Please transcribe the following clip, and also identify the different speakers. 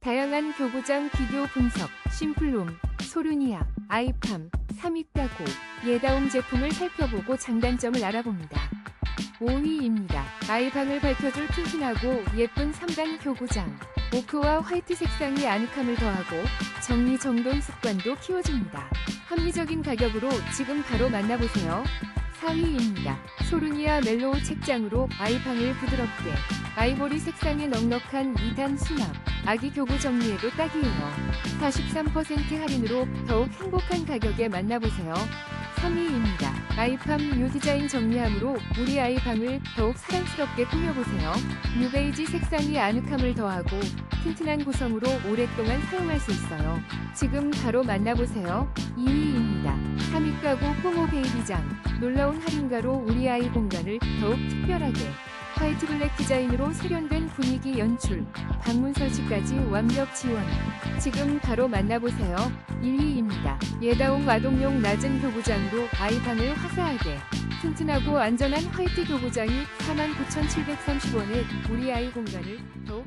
Speaker 1: 다양한 교구장 비교 분석, 심플롬, 소르니아, 아이팜, 삼익가고, 예다움 제품을 살펴보고 장단점을 알아봅니다. 5위입니다. 아이방을 밝혀줄 튼튼하고 예쁜 3단 교구장. 오크와 화이트 색상이 아늑함을 더하고 정리정돈 습관도 키워줍니다. 합리적인 가격으로 지금 바로 만나보세요. 4위입니다. 소르니아 멜로우 책장으로 아이방을 부드럽게 아이보리 색상의 넉넉한 2단 수납 아기 교구 정리에도 딱이에요. 43% 할인으로 더욱 행복한 가격에 만나보세요. 3위입니다. 아이팜 뉴 디자인 정리함으로 우리 아이 방을 더욱 사랑스럽게 꾸며보세요. 뉴베이지 색상이 아늑함을 더하고 튼튼한 구성으로 오랫동안 사용할 수 있어요. 지금 바로 만나보세요. 2위입니다. 3위 가구 뽕오 베이비장 놀라운 할인가로 우리 아이 공간을 더욱 특별하게 화이트 블랙 디자인으로 세련된 분위기 연출, 방문 설치까지 완벽 지원. 지금 바로 만나보세요. 1위입니다. 예다운 아동용 낮은 교구장으로 아이방을 화사하게 튼튼하고 안전한 화이트 교구장이 49,730원에 우리 아이 공간을 더욱